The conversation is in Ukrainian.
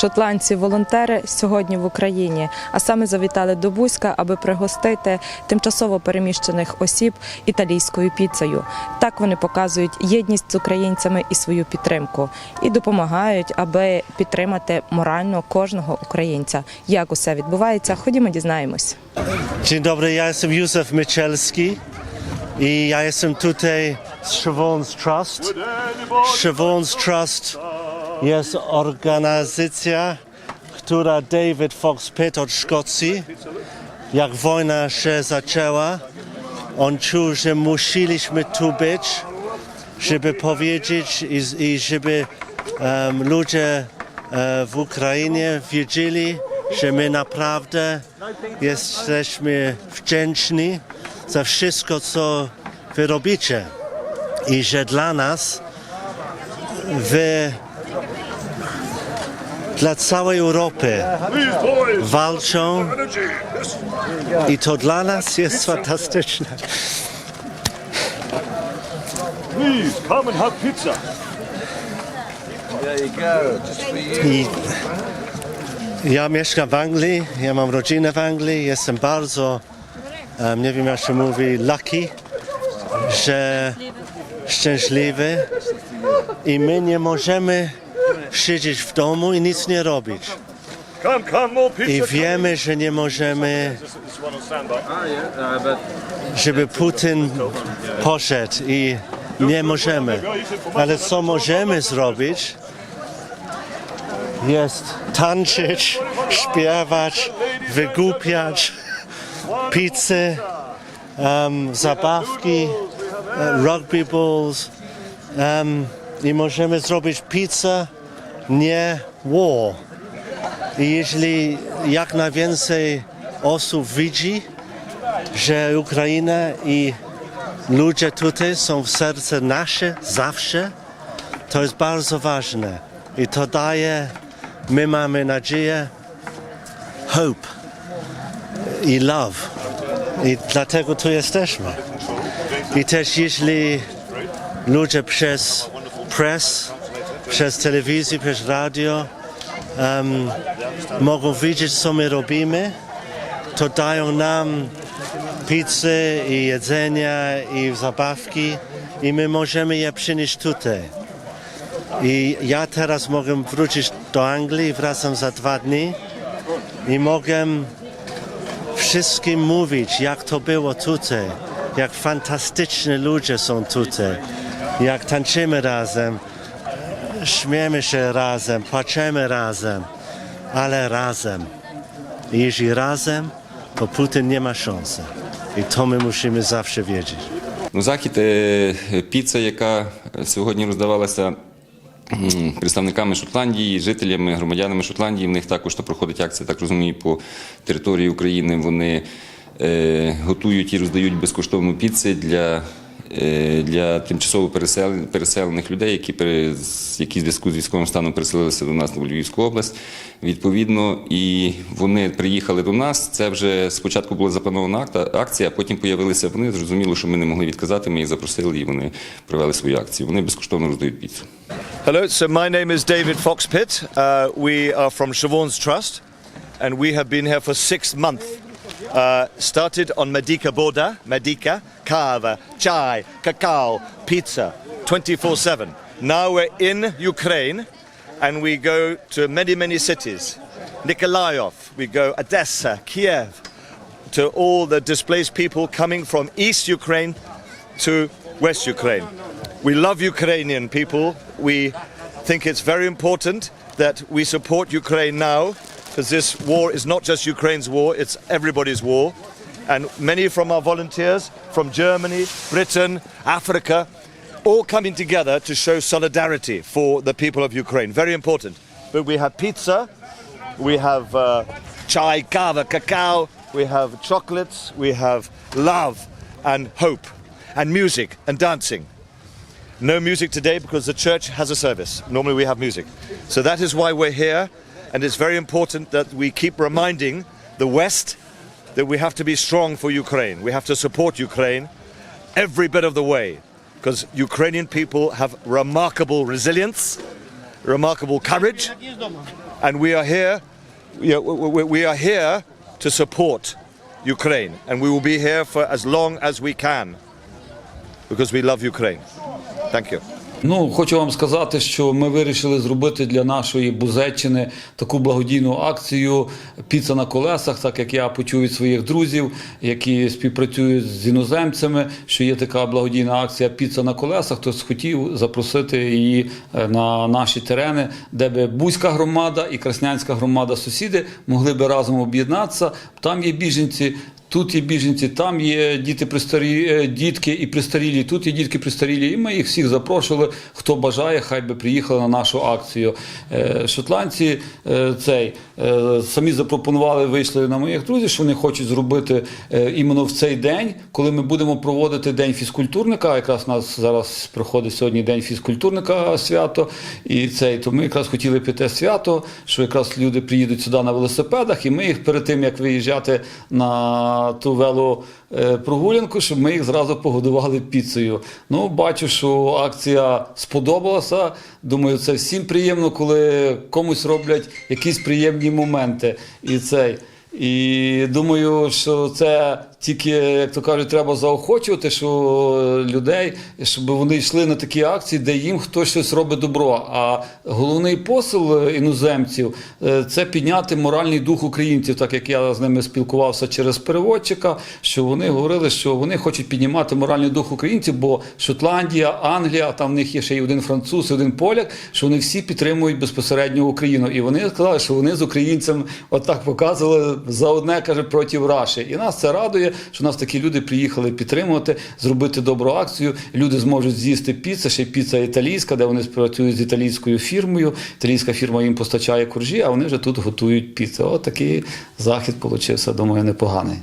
Шотландці-волонтери сьогодні в Україні, а саме завітали до Бузька, аби пригостити тимчасово переміщених осіб італійською піцею. Так вони показують єдність з українцями і свою підтримку, і допомагають, аби підтримати морально кожного українця. Як усе відбувається? Ходімо, дізнаємось. Dzień dobry, ja jestem Józef Myczelski i ja jestem tutaj z Siobhan's Trust. Siobhan's Trust jest organizacja, która David Fox Pitt od Szkocji, jak wojna się zaczęła, on czuł, że musieliśmy tu być, żeby powiedzieć i, i żeby em, ludzie e, w Ukrainie wiedzieli, że my naprawdę jesteśmy wdzięczni za wszystko, co wy robicie. I że dla nas wy dla całej Europy walczą i to dla nas jest fantastyczne. Please come and have pizza. I ja mieszkam w Anglii, ja mam rodzinę w Anglii, jestem bardzo, em, nie wiem jak się mówi, lucky, że szczęśliwy i my nie możemy siedzieć w domu i nic nie robić. I wiemy, że nie możemy, żeby Putin poszedł i nie możemy. Ale co możemy zrobić, jest tańczyć, śpiewać, wygłupiać, pizzy, em, zabawki, rugby balls em, i możemy zrobić pizzę, nie war. I jeśli jak najwięcej osób widzi, że Ukraina i ludzie tutaj są w serce nasze zawsze, to jest bardzo ważne. I to daje, my mamy nadzieję, hope i love. I dlatego tu jesteśmy. I też jeśli ludzie przez press, przez telewizję, przez radio em, mogą widzieć, co my robimy, to dają nam pizzy i jedzenia i zabawki i my możemy je przynieść tutaj. I ja teraz mogę wrócić do Anglii, wracam za dwa dni i mogę wszystkim mówić, jak to było tutaj, jak fantastyczni ludzie są tutaj, jak tańczymy razem, śmiemy się razem, płaczemy razem, ale razem. I Jeśli razem, to Putin nie ma szansy. I to my musimy zawsze wiedzieć. Ну, захід е, піца, яка сьогодні роздавалася представниками Шотландії, жителями, громадянами Шотландії. В них також то проходить акція, так розумію, по території України. Вони е, готують і роздають безкоштовну піци для. Е, Для тимчасово пересел- переселених людей, які з- які в зв'язку з військовим станом переселилися до нас в Львівську область, відповідно, і вони приїхали до нас. Це вже спочатку була запланована акція, а потім з'явилися вони. Зрозуміло, що ми не могли відказати. Ми їх запросили, і вони провели свою акцію. Вони безкоштовно роздають піцу. Hello, so my name is David Fox Pitt. Uh, we are from Siobhan's Trust, and we have been here for six months. Uh, started on Medica border, Medica, kava, chai, cacao, pizza, 24-7. Now we're in Ukraine, and we go to many, many cities. Nikolaev, we go Odessa, Kiev, to all the displaced people coming from East Ukraine to West Ukraine. We love Ukrainian people. We think it's very important that we support Ukraine now because this war is not just Ukraine's war, it's everybody's war. And many from our volunteers from Germany, Britain, Africa, all coming together to show solidarity for the people of Ukraine. Very important. But we have pizza, we have uh, chai, kava, cacao, we have chocolates, we have love and hope, and music and dancing. No music today because the church has a service. Normally we have music. So that is why we're here, and it's very important that we keep reminding the West that we have to be strong for Ukraine. We have to support Ukraine every bit of the way because Ukrainian people have remarkable resilience, remarkable courage, and we are here. We are here to support Ukraine, and we will be here for as long as we can because we love Ukraine. Thank you. Ну, хочу вам сказати, що ми вирішили зробити для нашої Бузеччини таку благодійну акцію Піца на колесах, так як я почув від своїх друзів, які співпрацюють з іноземцями, що є така благодійна акція Піца на колесах. Хтось хотів запросити її е, на наші терени, де би Бузька громада і Краснянська громада сусіди могли би разом об'єднатися. Там є біженці. Тут є біженці, там є діти пристарі, е, дітки і пристарілі, тут є дітки пристарілі. І ми їх всіх запрошували. Хто бажає, хай би приїхали на нашу акцію. Е, Шотландці е, цей самі запропонували, вийшли на моїх друзів, що вони хочуть зробити іменно в цей день, коли ми будемо проводити день фізкультурника. Якраз у нас зараз проходить сьогодні день фізкультурника свято. І цей то ми якраз хотіли піти свято, що якраз люди приїдуть сюди на велосипедах, і ми їх перед тим як виїжджати на ту велопрогулянку, щоб ми їх зразу погодували піцею. Ну, бачу, що акція сподобалася. Думаю, це всім приємно, коли комусь роблять якісь приємні моменти. І цей. І думаю, що це тільки, як то кажуть, треба заохочувати, що людей, щоб вони йшли на такі акції, де їм хтось щось робить добро. А головний посил іноземців е, це підняти моральний дух українців, так як я з ними спілкувався через переводчика, що вони говорили, що вони хочуть піднімати моральний дух українців, бо Шотландія, Англія, там в них є ще й один француз, і один поляк, що вони всі підтримують безпосередньо Україну. І вони сказали, що вони з українцями отак показували за одне каже проти Раші. І нас це радує, що нас такі люди приїхали підтримувати, зробити добру акцію. Люди зможуть з'їсти піцу, ще піца італійська, де вони спрацюють з італійською фірмою. Італійська фірма їм постачає коржі, а вони вже тут готують піцу. От такий захід получився, думаю, непоганий.